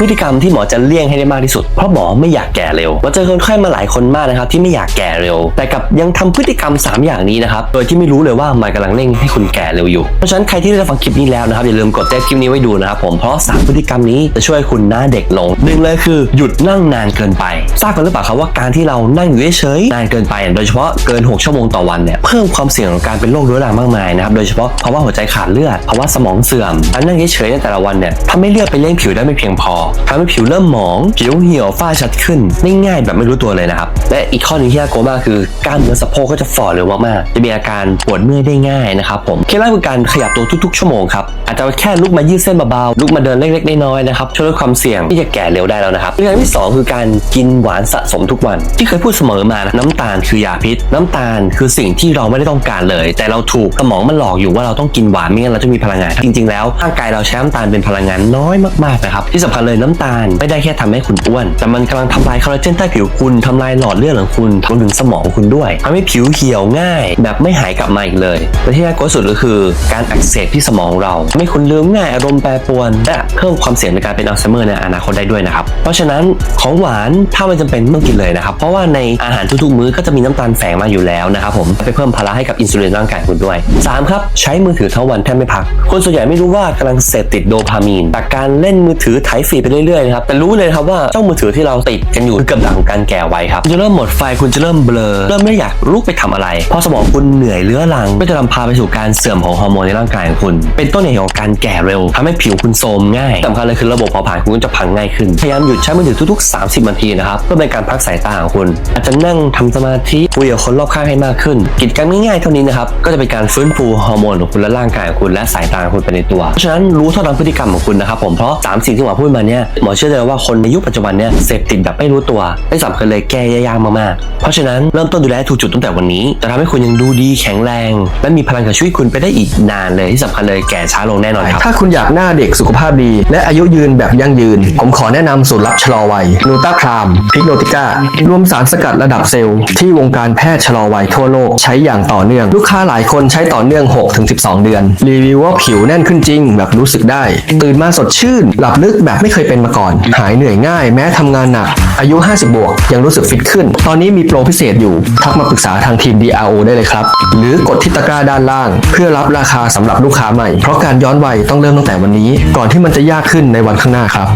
พฤติกรรมที่หมอจะเลี่ยงให้ได้มากที่สุด เพราะหมอไม่อยากแก่เร็วหมอเจอคนไข้มาหลายคนมากนะครับที่ไม่อยากแก่เร็ว แต่กับยังทำพฤติกรรม 3 อย่างนี้นะครับ โดยที่ไม่รู้เลยว่ามันกำลังเร่งให้คุณแก่เร็วอยู่ เพราะฉะนั้นใครที่ได้ฟังคลิปนี้แล้วนะครับอย่าลืมกดเซฟคลิปนี้ไว้ดูนะครับผม เพราะ 3 พฤติกรรมนี้จะช่วยคุณหน้าเด็กลงหนึ่งเลยคือหยุดนั่งนานเกินไป ทราบกันหรือเปล่าครับว่าการที่เรานั่งอยู่เฉยนานเกินไป โดยเฉพาะเกิน 6 ชั่วโมงต่อวันเนี่ยเพิ่มความเสี่ยงของการเป็นโรคเรื้อรังมากมายนะครับ โดยเฉพาะภาวะหัวใจขาดเลือดภาวะสมองเสื่อมการนั่งเฉยในแต่ละวันเนี่ยทำให้เลือดไปเลี้ยงผิวได้ไม่เพียงพอทำให้ผิวเริ่มหมอง ผิวเหี่ยวฝ้าชัดขึ้นได้ง่ายแบบไม่รู้ตัวเลยนะครับ และอีกข้อหนึ่งที่น่ากลัวมากคือกล้ามเนื้อสะโพกก็จะฝ่อเร็วมากๆจะมีอาการปวดเมื่อยได้ง่ายนะครับผมเคล็ดลับคือการขยับตัวทุกๆชั่วโมงครับอาจจะแค่ลุกมายืดเส้นเบาๆลุกมาเดินเล็กๆน้อยๆนะครับช่วยลดความเสี่ยงที่จะแก่เร็วได้แล้วนะครับเรื่องที่สองคือการกินหวานสะสมทุกวัน ที่เคยพูดเสมอมานะน้ำตาลคือยาพิษ น้ำตาลคือสิ่งที่เราไม่ได้ต้องการเลย แต่เราถูกสมองมันหลอกอยู่ว่าเราต้องกินหวานไม่งั้นเราจะมีพลังงาน จริงๆแล้วร่างกายเราใช้น้ำตาลเป็นพลังงานน้อยมากๆนะครับที่สำคัญเลยน้ำตาล ไม่ได้แค่ทำให้คุณอ้วน แต่มันกำลังทำลายคอลลาเจนใต้ผิวคุณทำลายหลอดเลือดของคุณรวมถึงสมองคุณด้วยทำให้ผิวเหี่ยวง่าย แบบไม่หายกลับมาอีกเลยและที่น่ากลัวสุดก็คือการอักเสบที่สมองเราทำให้คุณลืมง่ายอารมณ์แปรปรวนและเพิ่มความเสี่ยงในการเป็นอัลไซเมอร์ในอนาคตได้ด้วยนะครับเพราะฉะนั้นของหวานถ้ามันจำเป็นไม่ต้องกินเลยนะครับเพราะว่าในอาหารทุกๆมื้อก็จะมีน้ำตาลแฝงมาอยู่แล้วนะครับผมไปเพิ่มภาระให้กับอินซูลินร่างกายคุณด้วยสามครับ ใช้มือถือทั้งวันแทบไม่พัก คนส่วนใหญ่ไม่รู้ว่ากำลังเสพติดโดพามีนจากการเล่นมือถือไถฟีดไปเรื่อยๆนะครับแต่รู้เลยครับว่าเจ้ามือถือที่เราติดกันอยู่คือกับดักของการแก่ไวครับคุณจะเริ่มหมดไฟคุณจะเริ่มเบลอเริ่มไม่อยากลุกไปทำอะไร เพราะสมองคุณเหนื่อยเรื้อรังก็จะนำพาไปสู่การเสื่อมของฮอร์โมนในร่างกายของคุณ เป็นต้นเหตุของการแก่เร็วทำให้ผิวคุณโทรมง่ายสำคัญเลยคือระบบเผาผลาญคุณก็จะพังง่ายขึ้นพยายามหยุดใช้มือถือทุก ๆ 30นาทีนะครับเพื่อเป็นการพักสายตาของคุณ อาจจะนั่งทำสมาธิคุยกับคนรอบข้างให้มากขึ้น กิจกรรมง่ายๆเท่านี้นะครับก็จะเป็นการฟื้นฟูฮอร์โมนของคุณและร่างกายของคุณและสายตาของคุณไปในตัวเพราะฉะนั้นรู้เท่าทันพฤติกรรมของคุณนะครับผมเพราะสามสิ่งที่หมอพูดมาเนี่ยหมอเชื่อเลยว่าคนในยุคปัจจุบันเนี่ยเสพติดแบบไม่รู้ตัวไม่สำคัญเลยแก้ยากมากๆ เพราะฉะนั้นเริ่มต้นดูแลถูกจุดตั้งแต่วันนี้จะทำให้คุณยังดูดีแข็งแรง และมีพลังกับชีวิตคุณไปได้อีกนานเลยที่สำคัญเลยแก่ช้าลงแน่นอนครับถ้าคุณอยากหน้าเด็กสุขภาพดี และอายุยืนแบบยั่งยืน ผมขอแนะนำสูตรลับชะลอวัยนูต้าครามพิกโนติก้ารวมสารสกัดระดับเซลล์ที่วงการแพทย์ชะลอวัยทั่วโลกใช้อย่างต่อเนื่องลูกค้าหลายคนใช้ต่อเนื่อง 6-12 เดือน รีวิวว่าผิวแน่นขึ้นจริง แบบรู้สึกได้ ตื่นมาสดชื่น หลับลึกแบบไม่เคยเป็นมาก่อน หายเหนื่อยง่าย แม้ทำงานหนัก อายุ 50 บวก ยังรู้สึกฟิตขึ้น ตอนนี้มีโปรพิเศษอยู่ ทักมาปรึกษาทางทีม DRO ได้เลยครับ หรือกดที่ตะกร้าด้านล่าง เพื่อรับราคาสำหรับลูกค้าใหม่ เพราะการย้อนวัยต้องเริ่มตั้งแต่วันนี้ ก่อนที่มันจะยากขึ้นในวันข้างหน้าครับ